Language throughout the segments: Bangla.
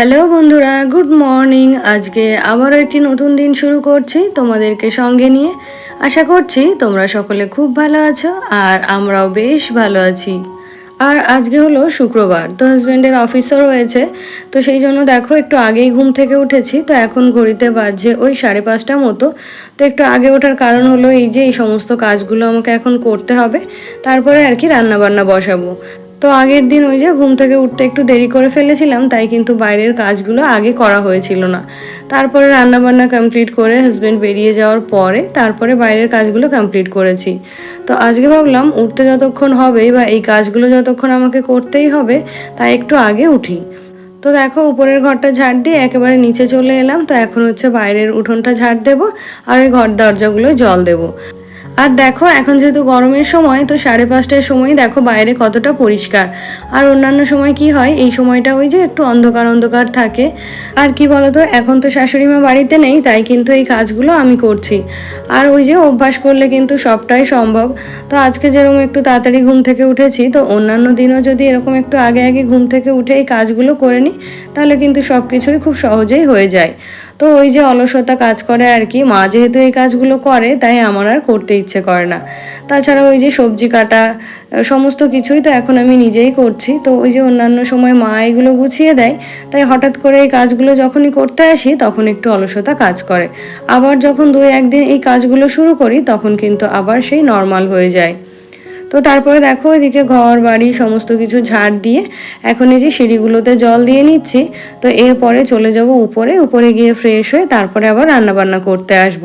হ্যালো বন্ধুরা, গুড মর্নিং। আজকে আবারও একটি নতুন দিন শুরু করছি তোমাদেরকে সঙ্গে নিয়ে। আশা করছি তোমরা সকলে খুব ভালো আছো আর আমরাও বেশ ভালো আছি। আর আজকে হলো শুক্রবার, তো হাজব্যান্ডের অফিসও রয়েছে। তো সেই জন্য দেখো, একটু আগেই ঘুম থেকে উঠেছি। তো এখন ঘড়িতে বাজছে ওই সাড়ে পাঁচটা মতো। তো একটু আগে ওঠার কারণ হলো এই যে এই সমস্ত কাজগুলো আমাকে এখন করতে হবে। তারপরে আর কি রান্না বান্না বসাবো। তো আগের দিন ওই যে ঘুম থেকে উঠতে একটু দেরি করে ফেলেছিলাম, তাই কিন্তু বাইরের কাজগুলো আগে করা হয়েছিল না। তারপরে রান্নাবান্না কমপ্লিট করে হাজব্যান্ড বেরিয়ে যাওয়ার পরে তারপরে বাইরের কাজগুলো কমপ্লিট করেছি। তো আজকে ভাবলাম উঠতে যতক্ষণ হবে বা এই কাজগুলো যতক্ষণ আমাকে করতেই হবে তাই একটু আগে উঠি। তো দেখো উপরের ঘরটা ঝাড় দিয়ে একেবারে নিচে চলে এলাম, তো এখন হচ্ছে বাইরের উঠোনটা ঝাড় দেবো আর ওই ঘর দরজাগুলো জল দেবো। আর দেখো, এখন যেহেতু গরমের সময়, তো সাড়ে পাঁচটার সময় দেখো বাইরে কতটা পরিষ্কার। আর অন্যান্য সময় কি হয়, এই সময়টা ওই যে একটু অন্ধকার অন্ধকার থাকে। আর কি বলতো, এখন তো শাশুড়ি মা বাড়িতে নেই, তাই কিন্তু এই কাজগুলো আমি করছি। আর ওই যে অভ্যাস করলে কিন্তু সবটাই সম্ভব। তো আজকে যেরকম একটু তাড়াতাড়ি ঘুম থেকে উঠেছি, তো অন্যান্য দিনও যদি এরকম একটু আগে আগে ঘুম থেকে উঠে এই কাজগুলো করে নিই, তাহলে কিন্তু সব কিছুই খুব সহজেই হয়ে যায়। তো ওই যে অলসতা কাজ করে আর কি, মা যেহেতু এই কাজগুলো করে, তাই আমার আর করতে ইচ্ছে করে না। তাছাড়া ওই যে সবজি কাটা সমস্ত কিছুই তো এখন আমি নিজেই করছি। তো ওই যে অন্যান্য সময় মা এগুলো গুছিয়ে দেয়, তাই হঠাৎ করে এই কাজগুলো যখনই করতে আসি, তখন একটু অলসতা কাজ করে। আবার যখন দুই একদিন এই কাজগুলো শুরু করি, তখন কিন্তু আবার সেই নর্মাল হয়ে যায়। তো তারপরে দেখো এদিকে ঘর, বাড়ি সমস্ত কিছু ঝাড় দিয়ে এখন এই যে সিঁড়িগুলোতে জল দিয়ে নিচ্ছি। তো এরপরে চলে যাব উপরে উপরে গিয়ে ফ্রেশ হয়ে তারপরে আবার রান্নাবান্না করতে আসব।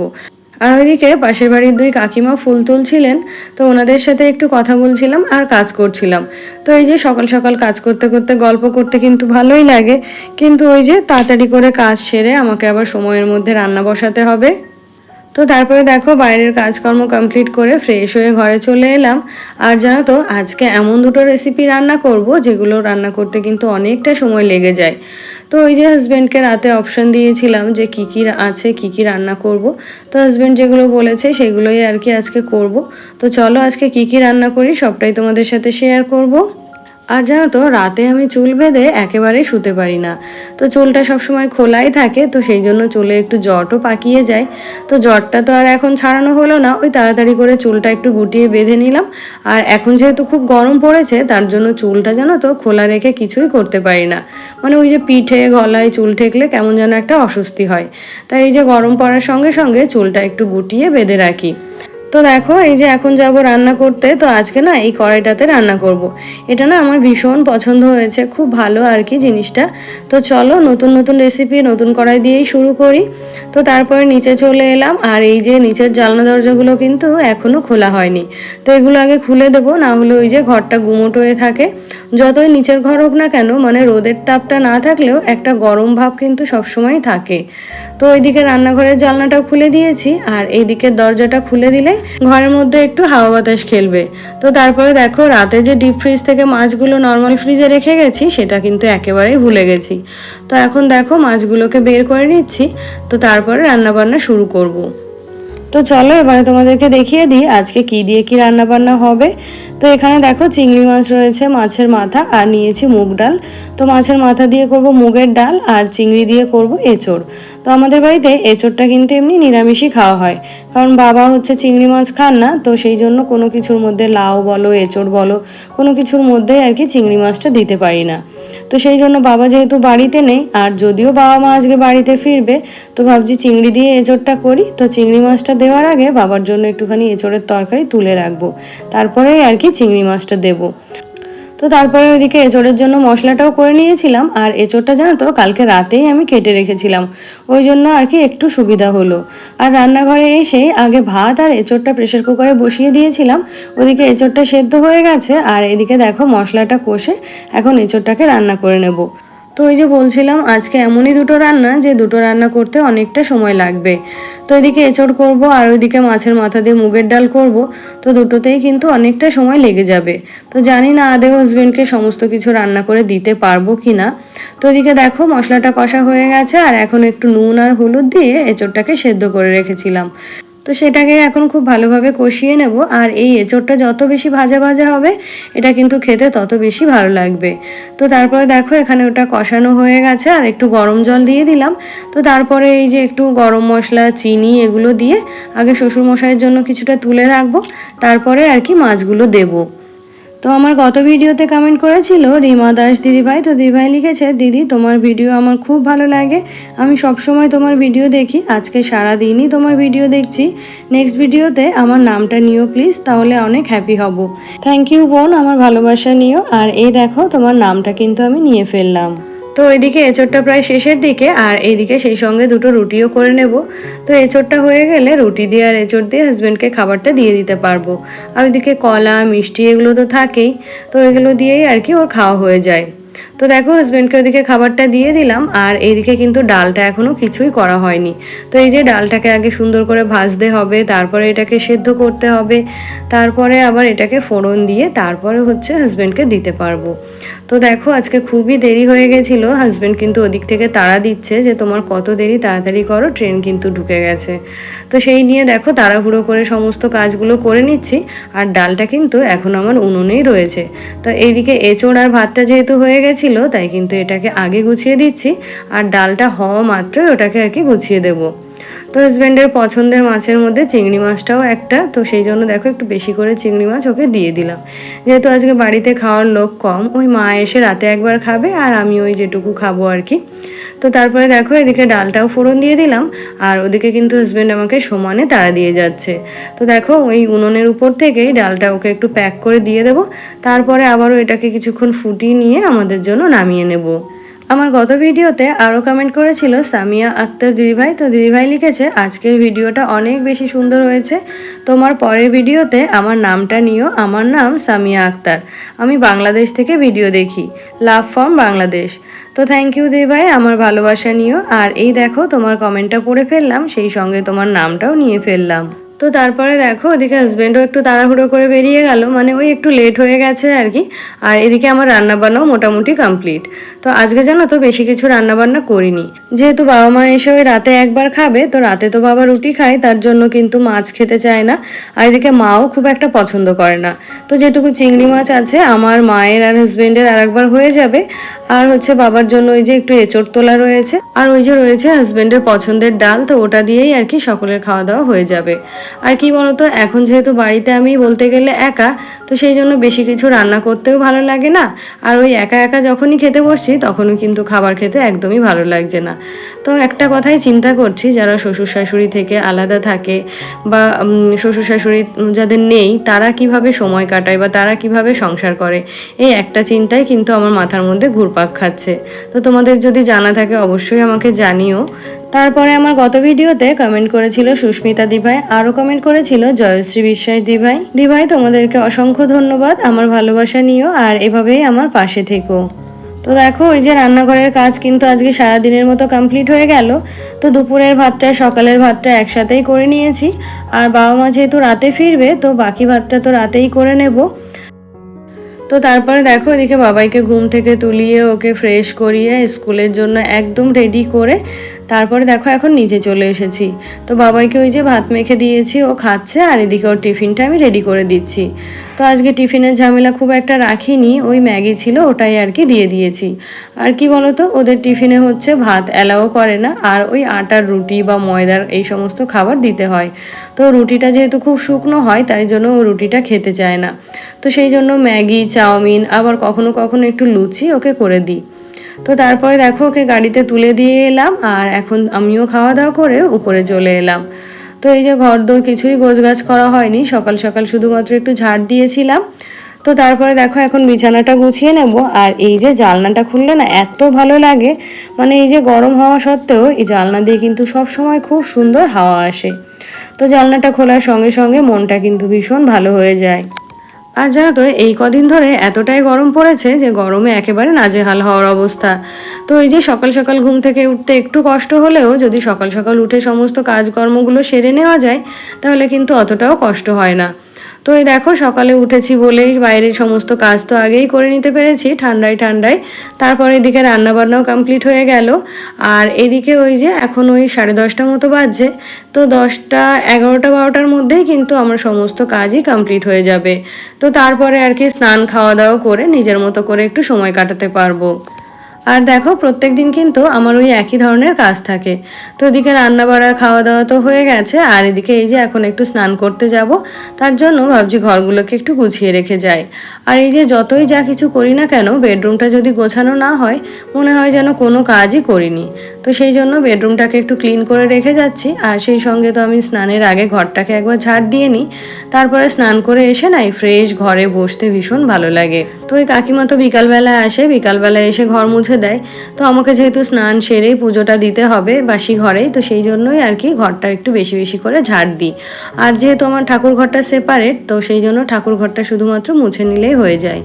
আর ওইদিকে পাশের বাড়ির দুই কাকিমা ফুল তুলছিলেন, তো ওনাদের সাথে একটু কথা বলছিলাম আর কাজ করছিলাম। তো এই যে সকাল সকাল কাজ করতে করতে, গল্প করতে কিন্তু ভালোই লাগে। কিন্তু ওই যে তাড়াতাড়ি করে কাজ সেরে আমাকে আবার সময়ের মধ্যে রান্না বসাতে হবে। তো তারপরে দেখো বাইরের কাজকর্ম কমপ্লিট করে ফ্রেশ হয়ে ঘরে চলে এলাম। আর জানো তো, আজকে এমন দুটো রেসিপি রান্না করব, যেগুলো রান্না করতে কিন্তু অনেকটা সময় লেগে যায়। তো ওই যে হাজব্যান্ডকে রাতে অপশান দিয়েছিলাম যে কী কী আছে, কী কী রান্না করব। তো হাজব্যান্ড যেগুলো বলেছে সেগুলোই আর কি আজকে করব। তো চলো আজকে কী কী রান্না করি, সবটাই তোমাদের সাথে শেয়ার করব। আর জানো তো, রাতে আমি চুল বেঁধে একেবারে শুতে পারি না। তো চুলটা সবসময় খোলাই থাকে, তো সেই জন্য চুলে একটু জটও পাকিয়ে যায়। তো জটটা তো আর এখন ছাড়ানো হলো না, ওই তাড়াতাড়ি করে চুলটা একটু গুটিয়ে বেঁধে নিলাম। আর এখন যেহেতু খুব গরম পড়েছে, তার জন্য চুলটা জানো তো খোলা রেখে কিছুই করতে পারি না। মানে ওই যে পিঠে, গলায় চুল ঠেকলে কেমন যেন একটা অস্বস্তি হয়। তাই এই যে গরম পড়ার সঙ্গে সঙ্গে চুলটা একটু গুটিয়ে বেঁধে রাখি। তো দেখো, এই যে এখন যাব রান্না করতে, তো আজকে না এই কড়াইটাতে রান্না করব। এটা না আমার ভীষণ পছন্দ হয়েছে, খুব ভালো আর কি জিনিসটা। তো চলো নতুন নতুন রেসিপি নতুন কড়াই দিয়েই শুরু করি। তো তারপরে নিচে চলে এলাম, আর এই যে নিচের জালনা দরজাগুলো কিন্তু এখনও খোলা হয়নি। তো এগুলো আগে খুলে দেবো, না হলে ওই যে ঘরটা গুমোট হয়ে থাকে। যতই নিচের ঘর হোক না কেন মানে রোদের তাপটা না থাকলেও একটা গরম ভাব কিন্তু সবসময় থাকে। তো ওইদিকে রান্নাঘরের জানলাটাও খুলে দিয়েছি, আর এইদিকের দরজাটা খুলে দিলে ঘরের মধ্যে একটু হাওয়া বাতাস খেলবে। তো তারপরে দেখো, রাতে যে ডিপ ফ্রিজ থেকে মাছগুলো নর্মাল ফ্রিজে রেখে গেছি, সেটা কিন্তু একেবারেই ভুলে গেছি। তো এখন দেখো, মাছগুলোকে বের করে নিচ্ছি, তো তারপরে রান্নাবান্না শুরু করব। তো চলো, এবারে তোমাদেরকে দেখিয়ে দিই আজকে কি দিয়ে কি রান্না বান্না হবে। তো এখানে দেখো চিংড়ি মাছ রয়েছে, মাছের মাথা আর নিয়েছি মুগ ডাল। তো মাছের মাথা দিয়ে করব মুগের ডাল আর চিংড়ি দিয়ে করব এঁচড়। তো আমাদের বাড়িতে এঁচড়টা কিন্তু এমনি নিরামিষই খাওয়া হয়। কারণ বাবা হচ্ছে চিংড়ি মাছ খান না, তো সেই জন্য কোনো কিছুর মধ্যে লাউ বলো, এঁচড় বলো, কোনো কিছুর মধ্যেই আর কি চিংড়ি মাছটা দিতে পারি না। তো সেই জন্য বাবা যেহেতু বাড়িতে নেই, আর যদিও বাবা মা আজকে বাড়িতে ফিরবে, তো ভাবছি চিংড়ি দিয়ে এঁচড়টা করি। তো চিংড়ি মাছটা দেওয়ার আগে বাবার জন্য একটুখানি এঁচড়ের তরকারি তুলে রাখব। তারপরেই আর কি চিংড়ি মাছটা দেবো। তো তারপরে ওইদিকে এঁচড়ের জন্য মশলাটাও করে নিয়েছিলাম, আর এঁচোড়টা জানো তো, কালকে রাতেই আমি কেটে রেখেছিলাম। ওই জন্য আর কি একটু সুবিধা হলো। আর রান্নাঘরে এসে আগে ভাত আর এঁচড়টা প্রেশার কুকারে বসিয়ে দিয়েছিলাম। ওদিকে এঁচড়টা সেদ্ধ হয়ে গেছে, আর এদিকে দেখো মশলাটা কষে এখন এঁচড়টাকে রান্না করে নেব। তো ওই যে বলছিলাম, আজকে এমনই দুটো রান্না যে দুটো রান্না করতে অনেকটা সময় লাগবে। তো এদিকে এঁচড় করব আর ওইদিকে মাছের মাথা দিয়ে মুগের ডাল করব। তো দুটোতেই কিন্তু অনেকটা সময় লেগে যাবে। তো জানি না আদে হাজবেন্ডকে সমস্ত কিছু রান্না করে দিতে পারব কি না তো এদিকে দেখো মশলাটা কষা হয়ে গেছে আর এখন একটু নুন আর হলুদ দিয়ে এঁচড়টাকে সেদ্ধ করে রেখেছিলাম। তো সেটাকে এখন খুব ভালোভাবে কষিয়ে নেব। আর এই এঁচোড়টা যত বেশি ভাজা ভাজা হবে, এটা কিন্তু খেতে তত বেশি ভালো লাগবে। তো তারপরে দেখো এখানে ওটা কষানো হয়ে গেছে, আর একটু গরম জল দিয়ে দিলাম। তো তারপরে এই যে একটু গরম মশলা, চিনি এগুলো দিয়ে আগে শ্বশুরমশাইয়ের জন্য কিছুটা তুলে রাখব। তারপরে আর কি মাছগুলো দেবো। তো আমার গত ভিডিওতে কমেন্ট করেছিল, রিমা দাস দিদিভাই। তো দিদিভাই লিখেছে, দিদি, তোমার ভিডিও আমার খুব ভালো লাগে। আমি সব সময় তোমার ভিডিও দেখি। আজকে সারা দিনই তোমার ভিডিও দেখছি। নেক্সট ভিডিওতে আমার নামটা নিও প্লিজ তাহলে অনেক হ্যাপি হব। থ্যাংক ইউ বোন, আমার ভালোবাসা নিও। আর এই দেখো, তোমার নামটা কিন্তু আমি নিয়ে ফেললাম। তো এদিকে এঁচোড়টা প্রায় শেষের দিকে আর এইদিকে সেই সঙ্গে দুটো রুটিও করে নেব। তো এঁচোড়টা হয়ে গেলে রুটি দিয়ে আর এঁচোড় দিয়ে হাজব্যান্ডকে খাবারটা দিয়ে দিতে পারব। আর ওইদিকে কলা, মিষ্টি এগুলো তো থাকেই। তো এগুলো দিয়েই আর কি ওর খাওয়া হয়ে যায়। তো দেখো হাজব্যান্ডকে ওদিকে খাবারটা দিয়ে দিলাম, আর এইদিকে কিন্তু ডালটা এখনও কিছুই করা হয়নি। তো এই যে ডালটাকে আগে সুন্দর করে ভাজতে হবে, তারপরে এটাকে সেদ্ধ করতে হবে, তারপরে আবার এটাকে ফোড়ন দিয়ে তারপরে হচ্ছে হাজব্যান্ডকে দিতে পারব। তো দেখো, আজকে খুবই দেরি হয়ে গেছিল হাজব্যান্ড কিন্তু ওদিক থেকে তাড়া দিচ্ছে যে তোমার কত দেরি তাড়াতাড়ি করো ট্রেন কিন্তু ঢুকে গেছে। তো সেই নিয়ে দেখো, তাড়াহুড়ো করে সমস্ত কাজগুলো করে নিচ্ছি, আর ডালটা কিন্তু এখন আমার উনুনেই রয়েছে। তো এইদিকে এঁচোড় আর ভাতটা যেহেতু হয়ে গেছিল তাই কিন্তু এটাকে আগে গুছিয়ে দিচ্ছি। আর ডালটা হওয়া মাত্রই ওটাকে আর কি গুছিয়ে দেবো। তো হাজব্যান্ডের পছন্দের মাছের মধ্যে চিংড়ি মাছটাও একটা। তো সেই জন্য দেখো একটু বেশি করে চিংড়ি মাছ ওকে দিয়ে দিলাম। যেহেতু আজকে বাড়িতে খাওয়ার লোক কম, ওই মা এসে রাতে একবার খাবে আর আমি ওই যেটুকু খাব আর কি। তো তারপরে দেখো এদিকে ডালটাও ফোড়ন দিয়ে দিলাম আর ওদিকে কিন্তু হাজব্যান্ড আমাকে সমানে তাড়া দিয়ে যাচ্ছে। তো দেখো ওই উনুনের উপর থেকেই ডালটা ওকে একটু প্যাক করে দিয়ে দেবো। তারপরে আবারও এটাকে কিছুক্ষণ ফুটিয়ে নিয়ে আমাদের জন্য নামিয়ে নেব। আমার গত ভিডিওতে আরও কমেন্ট করেছিল সামিয়া আক্তার দিদিভাই। তো দিদিভাই লিখেছে, আজকের ভিডিওটা অনেক বেশি সুন্দর হয়েছে। তোমার পরের ভিডিওতে আমার নামটা নিও। আমার নাম সামিয়া আক্তার। আমি বাংলাদেশ থেকে ভিডিও দেখি। Love from Bangladesh. তো থ্যাংক ইউ দিদিভাই, আমার ভালোবাসা নিও। আর এই দেখো, তোমার কমেন্টটা পড়ে ফেললাম, সেই সঙ্গে তোমার নামটাও নিয়ে ফেললাম। তো তারপরে দেখো ওদিকে হাজব্যান্ডও একটু তাড়াহুড়ো করে বেরিয়ে গেল। মানে ওই একটু লেট হয়ে গেছে আর কি। আর এদিকে আমার রান্নাবান্নাও মোটামুটি কমপ্লিট তো আজকে জানো তো বেশি কিছু রান্নাবান্না করিনি। যেহেতু বাবা মা এসে ওই রাতে একবার খাবে, তো রাতে তো বাবা রুটি খায়, তার জন্য কিন্তু মাছ খেতে চায় না। আর এদিকে মাও খুব একটা পছন্দ করে না। তো যেটুকু চিংড়ি মাছ আছে, আমার মায়ের আর হাজব্যান্ডের আর একবার হয়ে যাবে। আর হচ্ছে বাবার জন্য ওই যে একটু এঁচড় তোলা রয়েছে। আর ওই যে রয়েছে হাজব্যান্ডের পছন্দের ডাল, তো ওটা দিয়েই আর কি সকলের খাওয়া দাওয়া হয়ে যাবে। আর কি বলতো? এখন যেহেতু বাড়িতে আমি বলতে গেলে একা তো সেই জন্য বেশি কিছু রান্না করতেও ভালো লাগে না। আর ওই একা একা যখনই খেতে বসছি তখনই কিন্তু খাবার খেতে একদমই ভালো লাগছে না। তো একটা কথাই চিন্তা করছি, যারা শ্বশুর শাশুড়ি থেকে আলাদা থাকে বা শ্বশুর শাশুড়ি যাদের নেই, তারা কীভাবে সময় কাটায় বা তারা কীভাবে সংসার করে, এই একটা চিন্তাই কিন্তু আমার মাথার মধ্যে ঘুরপাক খাচ্ছে। তো তোমাদের যদি জানা থাকে অবশ্যই আমাকে জানিও। তারপরে আমার গত ভিডিওতে কমেন্ট করেছিল সুস্মিতা দিভাই, আরও কমেন্ট করেছিল জয়শ্রী বিশ্বাস দিভাই। দিভাই, তোমাদেরকে অসংখ্য ধন্যবাদ, আমার ভালোবাসা নিও আর এভাবেই আমার পাশে থেকো। তো দেখো, ওই যে রান্নাঘরের কাজ কিন্তু আজকে সারা দিনের মতো কমপ্লিট হয়ে গেল। তো দুপুরের ভাতটা, সকালের ভাতটা একসাথেই করে নিয়েছি। আর বাবা মা যেহেতু রাতে ফিরবে, তো বাকি ভাতটা তো রাতেই করে নেব। তো তারপরে দেখো, এদিকে বাবাইকে ঘুম থেকে তুলিয়ে ওকে ফ্রেশ করিয়ে স্কুলের জন্য একদম রেডি করে তারপরে দেখো এখন নিচে চলে এসেছি। তো বাবাইকে ওই যে ভাত মেখে দিয়েছি, ও খাচ্ছে আর এদিকে ওর টিফিনটা আমি রেডি করে দিচ্ছি। তো আজকে টিফিনের ঝামেলা খুব একটা রাখিনি, ওই ম্যাগি ছিল ওটাই আর কি দিয়ে দিয়েছি। আর কি বলতো, ওদের টিফিনে হচ্ছে ভাত অ্যালাও করে না, আর ওই আটার রুটি বা ময়দার এই সমস্ত খাবার দিতে হয়। তো রুটিটা যেহেতু খুব শুকনো হয়, তাই জন্য ও রুটিটা খেতে চায় না। তো সেই জন্য ম্যাগি, চাউমিন, আবার কখনো কখনো একটু লুচি ওকে করে দিই। তো তারপরে দেখো ওকে গাড়িতে তুলে দিয়ে এলাম আর এখন আমিও খাওয়া দাওয়া করে উপরে চলে এলাম। তো এই যে ঘর দোর কিছুই গোছগাছ করা হয়নি, সকাল সকাল শুধুমাত্র একটু ঝাড় দিয়েছিলাম। তো তারপরে দেখো এখন বিছানাটা গুছিয়ে নেব আর এই যে জালনাটা খুললে না এত ভালো লাগে মানে এই যে গরম হওয়া সত্ত্বেও এই জালনা দিয়ে কিন্তু সব সময় খুব সুন্দর হাওয়া আসে। তো জালনাটা খোলার সঙ্গে সঙ্গে মনটা কিন্তু ভীষণ ভালো হয়ে যায়। আর জানো তো, এই কদিন ধরে এতটাই গরম পড়েছে যে গরমে একেবারে নাজেহাল হওয়ার অবস্থা। তো এই যে সকাল সকাল ঘুম থেকে উঠতে একটু কষ্ট হলেও যদি সকাল সকাল উঠে সমস্ত কাজকর্মগুলো সেরে নেওয়া যায়, তাহলে কিন্তু অতটাও কষ্ট হয় না। তো এই দেখো, সকালে উঠেছি বলেই বাইরের সমস্ত কাজ তো আগেই করে নিতে পেরেছি, ঠান্ডায় ঠান্ডায়। তারপর এদিকে রান্নাবান্নাও কমপ্লিট হয়ে গেল। আর এদিকে ওই যে এখন ওই সাড়ে দশটা মতো বাজছে। তো দশটা, এগারোটা, বারোটার মধ্যেই কিন্তু আমার সমস্ত কাজই কমপ্লিট হয়ে যাবে। তো তারপরে আর কি স্নান খাওয়া দাওয়া করে নিজের মতো করে একটু সময় কাটাতে পারব। আর দেখো প্রত্যেক দিন কিন্তু আমার ওই একই ধরনের কাজ থাকে। তো এদিকে রান্না বাড়া খাওয়া দাওয়া তো হয়ে গেছে, আর এদিকে এই যে এখন একটু স্নান করতে যাব, তার জন্য ভাবছি ঘরগুলোকে একটু গুছিয়ে রেখে যাই। আর এই যে যতই যা কিছু করি না কেন, বেডরুমটা যদি গোছানো না হয়, মনে হয় যেন কোনো কাজই করিনি। তো সেই জন্য বেডরুমটাকে একটু ক্লিন করে রেখে যাচ্ছি, আর সেই সঙ্গে তো আমি স্নানের আগে ঘরটাকে একবার ঝাড় দিয়ে নিই। তারপরে স্নান করে এসে নাই ফ্রেশ ঘরে বসতে ভীষণ ভালো লাগে। তো ওই কাকিমা তো বিকালবেলায় আসে, বিকালবেলায় এসে ঘর মুছে দেয়। তো আমাকে যেহেতু স্নান সেরেই পুজোটা দিতে হবে বাসি ঘরেই, তো সেই জন্যই আর কি ঘরটা একটু বেশি বেশি করে ঝাড় দিই। আর যেহেতু আমার ঠাকুর ঘরটা সেপারেট তো সেই জন্য ঠাকুর ঘরটা শুধুমাত্র মুছে নিলেই হয়ে যায়।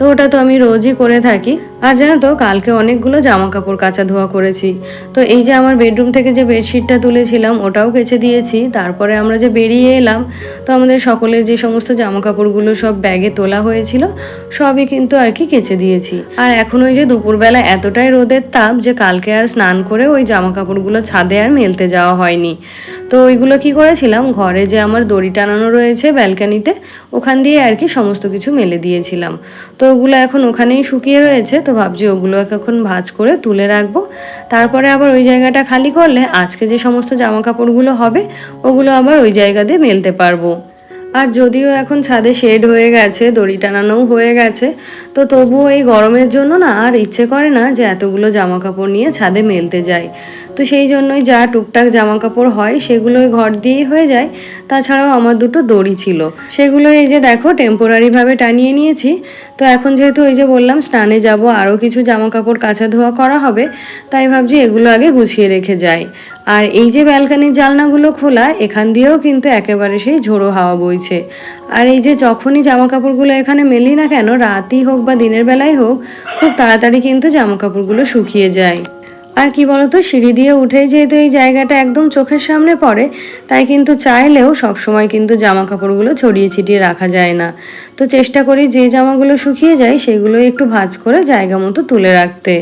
তো ওটা তো আমি রোজই করে থাকি। আর জানো তো, কালকে অনেকগুলো জামা কাপড় কাচা ধোয়া করেছি। তো এই যে আমার বেডরুম থেকে যে বেডশিটটা তুলেছিলাম, ওটাও কেচে দিয়েছি। তারপরে আমরা যে বেরিয়ে এলাম, তো আমাদের সকলের যে সমস্ত জামা কাপড়গুলো সব ব্যাগে তোলা হয়েছিল, সবই কিন্তু আর কি কেচে দিয়েছি। আর এখন ওই যে দুপুরবেলা এতটাই রোদের তাপ যে কালকে আর স্নান করে ওই জামা কাপড়গুলো ছাদে আর মেলতে যাওয়া হয়নি। তো ওইগুলো কি করেছিলাম, ঘরে যে আমার দড়ি টানানো রয়েছে ব্যালকানিতে, ওখান দিয়ে আর কি সমস্ত কিছু মেলে দিয়েছিলাম। তো ওগুলো এখন ওখানেই শুকিয়ে রয়েছে, তো ভাবছি ওগুলো এখন ভাজ করে তুলে রাখব। তারপরে আবার ওই জায়গাটা খালি করলে আজকে যে সমস্ত জামা কাপড়গুলো হবে, ওগুলো আবার ওই জায়গা দিয়ে মেলতে পারব। আর যদিও এখন ছাদে শেড হয়ে গেছে, দড়ি টানানোও হয়ে গেছে, তো তবুও এই গরমের জন্য না আর ইচ্ছে করে না যে এতগুলো জামা কাপড় নিয়ে ছাদে মেলতে যাই। তো সেই জন্যই যা টুকটাক জামা কাপড় হয় সেগুলোই ঘর দিয়েই হয়ে যায়। তাছাড়াও আমার দুটো দড়ি ছিল। সেগুলো এই যে দেখো টেম্পোরারিভাবে টানিয়ে নিয়েছি। তো এখন যেহেতু ওই যে বললাম, স্নানে যাব, আরও কিছু জামা কাপড় কাচা ধোয়া করা হবে, তাই ভাবছি এগুলো আগে গুছিয়ে রেখে যাই। আর এই যে ব্যালকানির জালনাগুলো খোলা, এখান দিয়েও কিন্তু একেবারে সেই ঝোড়ো হাওয়া বইছে। আর এই যে যখনই জামা কাপড়গুলো এখানে মেলি না কেন, রাতই হোক বা দিনের বেলায় হোক, খুব তাড়াতাড়ি কিন্তু জামা কাপড়গুলো শুকিয়ে যায়। আর কি বলতো, সিঁড়ি দিয়ে উঠেই যেহেতু এই জায়গাটা একদম চোখের সামনে পড়ে, তাই কিন্তু চাইলেও সব সময় কিন্তু জামা কাপড়গুলো ছড়িয়ে ছিটিয়ে রাখা যায় না। তো চেষ্টা করি যে জামাগুলো শুকিয়ে যায় সেগুলো একটু ভাঁজ করে জায়গা মতো তুলে রাখতে।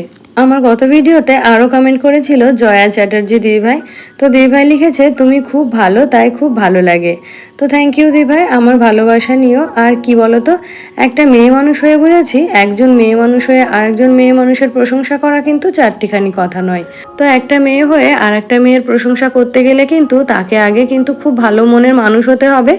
আমার গত ভিডিওতে আরও কমেন্ট করেছিল জয়া চ্যাটার্জি দিদিভাই। তো দিদিভাই লিখেছে, তুমি খুব ভালো, তাই খুব ভালো লাগে। তো থ্যাংক ইউ দিদিভাই, আমার ভালোবাসা নিও। আর কি বলো তো একটা মেয়ে মানুষ হয়ে বুঝেছি, একজন মেয়ে মানুষ হয়ে আরেকজন মেয়ে মানুষের প্রশংসা করা কিন্তু চারটিখানি কথা নয়। তো একটা মেয়ে হয়ে আর একটা মেয়ের প্রশংসা করতে গেলে কিন্তু তাকে আগে কিন্তু খুব ভালো মনের মানুষ হতে হবে।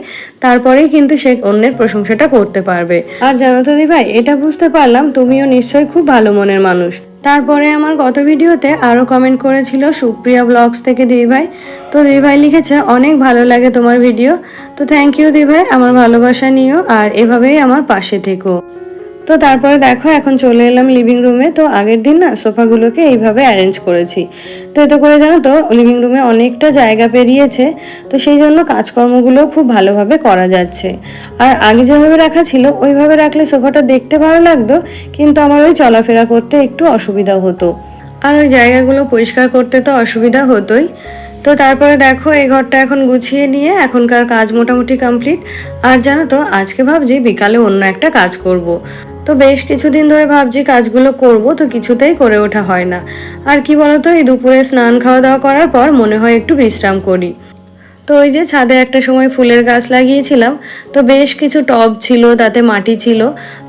তারপরেই কিন্তু সে অন্যের প্রশংসাটা করতে পারবে। আর জানো তো দিদিভাই, এটা বুঝতে পারলাম, তুমিও নিশ্চয়ই খুব ভালো মনের মানুষ। তারপরে আমার গত ভিডিওতে আরও কমেন্ট করেছিল সুপ্রিয়া ব্লগস থেকে দিদিভাই। তো দিদিভাই লিখেছে, অনেক ভালো লাগে তোমার ভিডিও তো থ্যাংক ইউ দিদিভাই, আমার ভালোবাসা নিও আর এভাবেই আমার পাশে থেকো। তো তারপরে দেখো, এখন চলে এলাম লিভিং রুমে তো আগের দিন না সোফাগুলোকে এইভাবে অ্যারেঞ্জ করেছি। তো এতে করে জানো তো লিভিং রুমে অনেকটা জায়গা পেরিয়েছে। তো সেই জন্য কাজকর্মগুলো খুব ভালোভাবে করা যাচ্ছে। আর আগে যেভাবে রাখা ছিল, ওইভাবে রাখলে সোফাটা দেখতে ভালো লাগতো, কিন্তু আমার ওই চলাফেরা করতে একটু অসুবিধা হতো। আর ওই জায়গাগুলো পরিষ্কার করতে তো অসুবিধা হতোই। তো তারপরে দেখো, এই ঘরটা এখন গুছিয়ে নিয়ে এখনকার কাজ মোটামুটি কমপ্লিট আর জানো তো, আজকে ভাবছি বিকালে অন্য একটা কাজ করব। তো বেশ কিছুদিন ধরে ভাবছি কাজগুলো করব, তো কিছুতেই করে ওঠা হয় না। আর কি বলতো, এই দুপুরে স্নান খাওয়া দাওয়া করার পর মনে হয় একটু বিশ্রাম করি। তো ওই যে ছাদে একটা সময় ফুলের গাছ লাগিয়েছিলাম, তো বেশ কিছু টব ছিল, তাতে মাটি ছিল।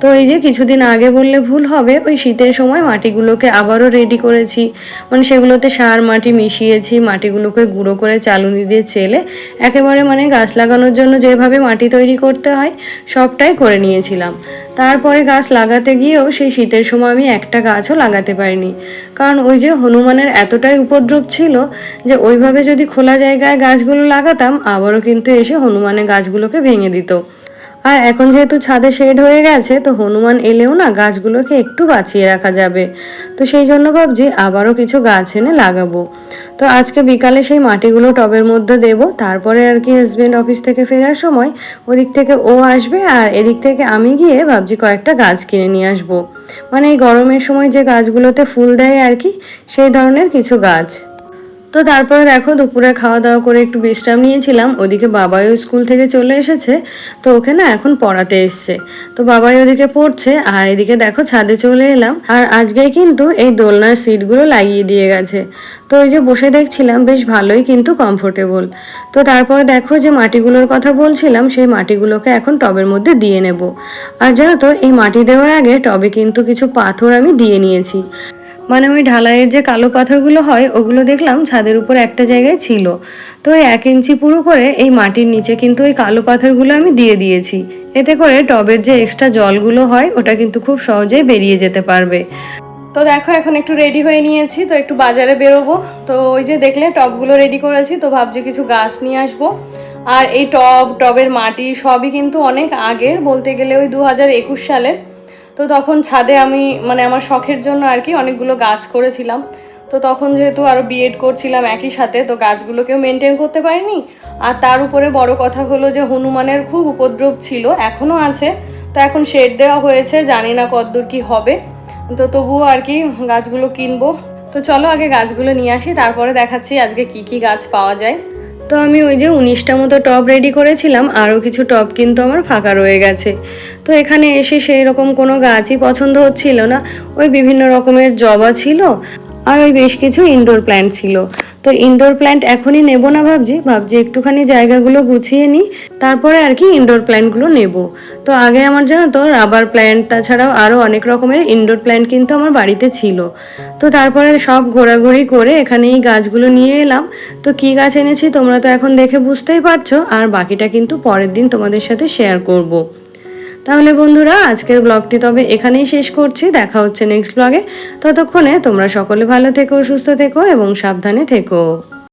তো এই যে কিছুদিন আগে বললে ভুল হবে, ওই শীতের সময় মাটিগুলোকে আবারও রেডি করেছি। মানে সেগুলোতে সার, মাটি মিশিয়েছি, মাটিগুলোকে গুঁড়ো করে চালুনি দিয়ে চেলে, একেবারে মানে গাছ লাগানোর জন্য যেভাবে মাটি তৈরি করতে হয়, সবটাই করে নিয়েছিলাম। তারপরে গাছ লাগাতে গিয়েও সেই শীতের সময় আমি একটা গাছও লাগাতে পারিনি। কারণ ওই যে হনুমানের এতটাই উপদ্রব ছিল যে ওইভাবে যদি খোলা জায়গায় গাছগুলো লাগাতাম, আবারও কিন্তু এসে হনুমানের গাছগুলোকে ভেঙে দিত। আর এখন যেহেতু ছাদে শেড হয়ে গেছে, তো হনুমান এলেও না গাছগুলোকে একটু বাঁচিয়ে রাখা যাবে। তো সেই জন্য ভাবছি আবারও কিছু গাছ এনে লাগাবো। তো আজকে বিকালে সেই মাটিগুলো টবের মধ্যে দেব, তারপরে আর কি হাজবেন্ড অফিস থেকে ফেরার সময় ওদিক থেকে ও আসবে, আর এদিক থেকে আমি গিয়ে ভাবছি কয়েকটা গাছ কিনে নিয়ে আসব। মানে এই গরমের সময় যে গাছগুলোতে ফুল দেয় আর কি, সেই ধরনের কিছু গাছ। তো তারপরে দেখো দুপুরে খাওয়া দাওয়া করে একটু বিশ্রাম নিয়েছিলাম। ওদিকে বাবাইও স্কুল থেকে চলে এসেছে, তো ওকে না এখন পড়াতে এসছে। তো বাবাই ওদিকে পড়ছে, আর এদিকে দেখো ছাদে চলে এলাম। আর আজকে কিন্তু এই দোলনার সিটগুলো লাগিয়ে দিয়ে গেছে। তো ওই যে বসে দেখছিলাম, বেশ ভালোই কিন্তু কমফোর্টেবল তো তারপরে দেখো যে মাটিগুলোর কথা বলছিলাম, সেই মাটিগুলোকে এখন টবের মধ্যে দিয়ে নেব। আর জানো তো, এই মাটি দেওয়ার আগে টবে কিন্তু কিছু পাথর আমি দিয়ে নিয়েছি। মানে ওই ঢালাইয়ের যে কালো পাথরগুলো হয়, ওগুলো দেখলাম ছাদের উপর একটা জায়গায় ছিল। তো ওই এক ইঞ্চি পুরো করে এই মাটির নিচে কিন্তু ওই কালো পাথরগুলো আমি দিয়ে দিয়েছি। এতে করে টবের যে এক্সট্রা জলগুলো হয়, ওটা কিন্তু খুব সহজেই বেরিয়ে যেতে পারবে। তো দেখো, এখন একটু রেডি হয়ে নিয়েছি, তো একটু বাজারে বেরোবো। তো ওই যে দেখলে টবগুলো রেডি করেছি, তো ভাবছি কিছু গাছ নিয়ে আসব। আর এই টব, টবের মাটি সবই কিন্তু অনেক আগের, বলতে গেলে ওই দু হাজার একুশ সালের। তো তখন ছাদে আমি মানে আমার শখের জন্য আর কি অনেকগুলো গাছ করেছিলাম। তো তখন যেহেতু আরও বিএড করছিলাম একই সাথে, তো গাছগুলোকেও মেনটেন করতে পারিনি। আর তার উপরে বড় কথা হলো যে হনুমানের খুব উপদ্রব ছিল এখনও আছে। তো এখন শেড দেওয়া হয়েছে, জানি না কতদূর কি হবে। তো তবুও আর কি গাছগুলো কিনবো। তো চলো আগে গাছগুলো নিয়ে আসি, তারপরে দেখাচ্ছি আজকে কি কি গাছ পাওয়া যায়। তো আমি ওই যে উনিশটা মতো টপ রেডি করেছিলাম, আরও কিছু টপ কিন্তু আমার ফাঁকা রয়ে গেছে। তো এখানে এসে সেই রকম কোনো গাছই পছন্দ হচ্ছিল না। ওই বিভিন্ন রকমের জবা ছিল আর ওই বেশ কিছু ইনডোর প্ল্যান্ট ছিল। তো ইনডোর প্ল্যান্ট এখনই নেব না ভাবছি ভাবছি একটুখানি জায়গাগুলো গুছিয়ে নিই, তারপরে আর কি ইনডোর প্ল্যান্টগুলো নেব। তো আগে আমার জানো তো রাবার প্ল্যান্ট তাছাড়াও আরও অনেক রকমের ইনডোর প্ল্যান্ট কিন্তু আমার বাড়িতে ছিল। তো তারপরে সব ঘোরাঘুরি করে এখানে এই গাছগুলো নিয়ে এলাম। তো কি গাছ এনেছি তোমরা তো এখন দেখে বুঝতেই পারছ, আর বাকিটা কিন্তু পরের দিন তোমাদের সাথে শেয়ার করব। তাহলে বন্ধুরা, আজকের ব্লগটি তবে এখানেই শেষ করছি। দেখা হচ্ছে নেক্সট ব্লগে ততক্ষণে তোমরা সকলে ভালো থেকো, সুস্থ থেকো এবং সাবধানে থেকো।